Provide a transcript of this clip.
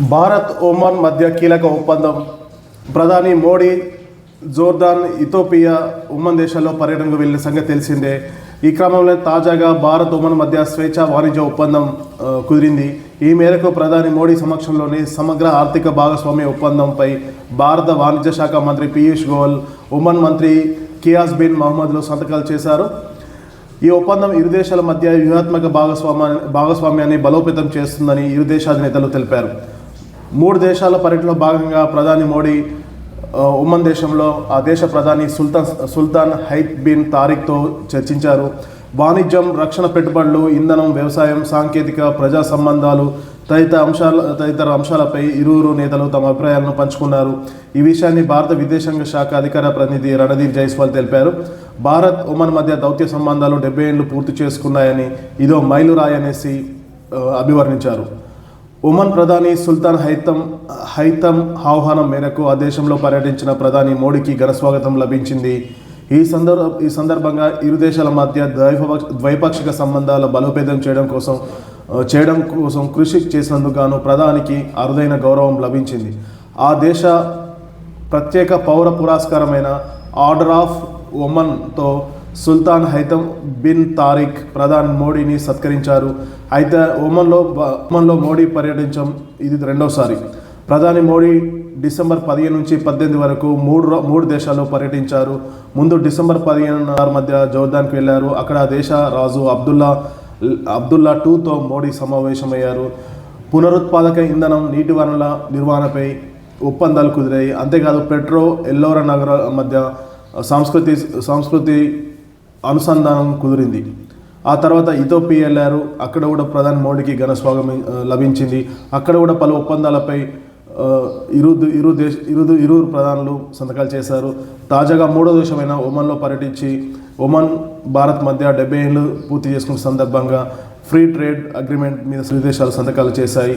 Bharat Oman మధ్య కీలక ఒప్పందం. ప్రధాని మోడీ జోర్దాన్ ఇథోపియా ఒమన్ దేశాల్లో పర్యటనకు వెళ్ళిన సంగతి తెలిసిందే. ఈ క్రమంలో తాజాగా భారత్ ఒమన్ మధ్య స్వేచ్ఛ వాణిజ్య ఒప్పందం కుదిరింది. ఈ మేరకు ప్రధాని మోడీ సమక్షంలోని సమగ్ర ఆర్థిక భాగస్వామ్య ఒప్పందంపై భారత వాణిజ్య శాఖ మంత్రి పీయూష్ గోయల్ ఒమన్ మంత్రి కియాస్ బిన్ మహమ్మద్లు సంతకాలు చేశారు. ఈ ఒప్పందం ఇరు దేశాల మధ్య వ్యూహాత్మక భాగస్వామ్య భాగస్వామ్యాన్ని బలోపేతం చేస్తుందని ఇరు దేశాల నేతలు తెలిపారు. మూడు దేశాల పర్యటనలో భాగంగా ప్రధాని మోడీ ఉమ్మన్ దేశంలో ఆ దేశ ప్రధాని సుల్తాన్ సుల్తాన్ హైత్ బిన్ తారిక్తో చర్చించారు. వాణిజ్యం రక్షణ పెట్టుబడులు ఇంధనం వ్యవసాయం సాంకేతిక ప్రజా సంబంధాలు తదితర అంశాల తదితర అంశాలపై ఇరువురు నేతలు తమ అభిప్రాయాలను పంచుకున్నారు. ఈ విషయాన్ని భారత విదేశాంగ శాఖ అధికార ప్రతినిధి రణదీప్ జైస్వాల్ తెలిపారు. భారత్ ఒమన్ మధ్య దౌత్య సంబంధాలు డెబ్బై ఏళ్ళు పూర్తి చేసుకున్నాయని ఇదో మైలురాయి అనేసి అభివర్ణించారు. ఒమన్ ప్రధాని సుల్తాన్ హైతం హైతం ఆహ్వానం మేరకు ఆ దేశంలో పర్యటించిన ప్రధాని మోడీకి ఘనస్వాగతం లభించింది. ఈ సందర్భ ఈ సందర్భంగా ఇరు దేశాల మధ్య ద్వైపక్ష ద్వైపాక్షిక సంబంధాల బలోపేతం చేయడం కోసం చేయడం కోసం కృషి చేసినందుకు గాను ప్రధానికి అరుదైన గౌరవం లభించింది. ఆ దేశ ప్రత్యేక పౌర పురస్కారమైన ఆర్డర్ ఆఫ్ ఒమన్తో సుల్తాన్ హైతమ్ బిన్ తారిక్ ప్రధాని మోడీని సత్కరించారు. అయితే ఒమన్లో ఒమన్లో మోడీ పర్యటించడం ఇది రెండోసారి. ప్రధాని మోడీ డిసెంబర్ పదిహేను నుంచి పద్దెనిమిది వరకు మూడు మూడు దేశాల్లో పర్యటించారు. ముందు డిసెంబర్ పదిహేను మధ్య జోర్దాన్కి వెళ్ళారు. అక్కడ దేశ రాజు అబ్దుల్లా అబ్దుల్లా టూతో మోడీ సమావేశమయ్యారు. పునరుత్పాదక ఇంధనం నీటి వనరుల నిర్వహణపై ఒప్పందాలు కుదిరాయి. అంతేకాదు పెట్రో ఎల్లోర నగర మధ్య సంస్కృతి సంస్కృతి అనుసంధానం కుదిరింది. ఆ తర్వాత ఇథోపియా వెళ్ళారు. అక్కడ కూడా ప్రధాని మోడీకి ఘనస్వాగం లభించింది. అక్కడ కూడా పలు ఒప్పందాలపై ఇరు ఇరు దేశ ఇరు ఇరువురు ప్రధానులు సంతకాలు చేశారు. తాజాగా మూడో దేశమైన ఒమన్లో పర్యటించి ఒమన్ భారత్ మధ్య డెబ్బై ఏళ్ళు పూర్తి చేసుకున్న సందర్భంగా ఫ్రీ ట్రేడ్ అగ్రిమెంట్ మీద ఇరు దేశాలు సంతకాలు చేశాయి.